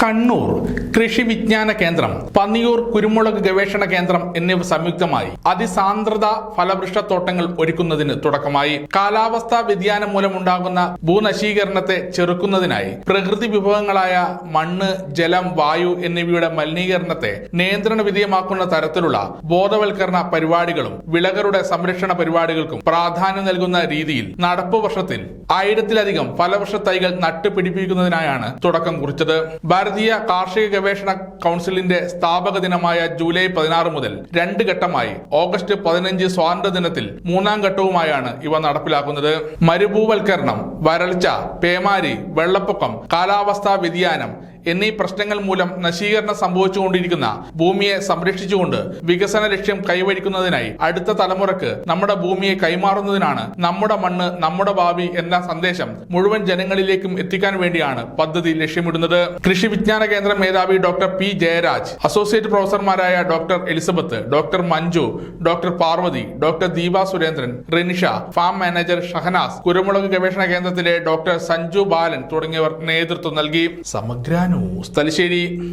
കണ്ണൂർ കൃഷി വിജ്ഞാന കേന്ദ്രം പന്നിയൂർ കുരുമുളക് ഗവേഷണ കേന്ദ്രം എന്നിവ സംയുക്തമായി അതിസാന്ദ്രത ഫലവൃക്ഷത്തോട്ടങ്ങൾ ഒരുക്കുന്നതിന് തുടക്കമായി. കാലാവസ്ഥാ വ്യതിയാനം മൂലമുണ്ടാകുന്ന ഭൂനശീകരണത്തെ ചെറുക്കുന്നതിനായി പ്രകൃതി വിഭവങ്ങളായ മണ്ണ് ജലം വായു എന്നിവയുടെ മലിനീകരണത്തെ നിയന്ത്രണ വിധേയമാക്കുന്ന തരത്തിലുള്ള ബോധവൽക്കരണ പരിപാടികളും വിളകളുടെ സംരക്ഷണ പരിപാടികൾക്കും പ്രാധാന്യം നൽകുന്ന രീതിയിൽ നടപ്പ് വർഷത്തിൽ ആയിരത്തിലധികം ഫലവൃക്ഷ തൈകൾ നട്ടുപിടിപ്പിക്കുന്നതിനായാണ് തുടക്കം കുറിച്ചത്. ഭാരതീയ കാർഷിക ഗവേഷണ കൗൺസിലിന്റെ സ്ഥാപക ദിനമായ ജൂലൈ പതിനാറ് മുതൽ രണ്ട് ഘട്ടമായി ഓഗസ്റ്റ് പതിനഞ്ച് സ്വാതന്ത്ര്യ ദിനത്തിൽ മൂന്നാം ഘട്ടവുമായാണ് ഇവ നടപ്പിലാക്കുന്നത്. മരുഭൂവൽക്കരണം വരൾച്ച പേമാരി വെള്ളപ്പൊക്കം കാലാവസ്ഥാ വ്യതിയാനം എന്നീ പ്രശ്നങ്ങൾ മൂലം നശീകരണം സംഭവിച്ചുകൊണ്ടിരിക്കുന്ന ഭൂമിയെ സംരക്ഷിച്ചുകൊണ്ട് വികസന ലക്ഷ്യം കൈവരിക്കുന്നതിനായി അടുത്ത തലമുറയ്ക്ക് നമ്മുടെ ഭൂമിയെ കൈമാറുന്നതിനാണ് നമ്മുടെ മണ്ണ് നമ്മുടെ ഭാവി എന്ന സന്ദേശം മുഴുവൻ ജനങ്ങളിലേക്കും എത്തിക്കാൻ വേണ്ടിയാണ് പദ്ധതി ലക്ഷ്യമിടുന്നത്. കൃഷി വിജ്ഞാന കേന്ദ്ര മേധാവി doctor P Jayaraj associate പ്രൊഫസർമാരായ doctor Elizabeth doctor Manju doctor Parvathy doctor Deepa Surendran Rinisha farm manager Shahanas കുരുമുളക് ഗവേഷണ കേന്ദ്രത്തിലെ ഡോക്ടർ സഞ്ജു ബാലൻ തുടങ്ങിയവർ നേതൃത്വം നൽകി. സമഗ്ര ന്യൂസ് തലശ്ശേരി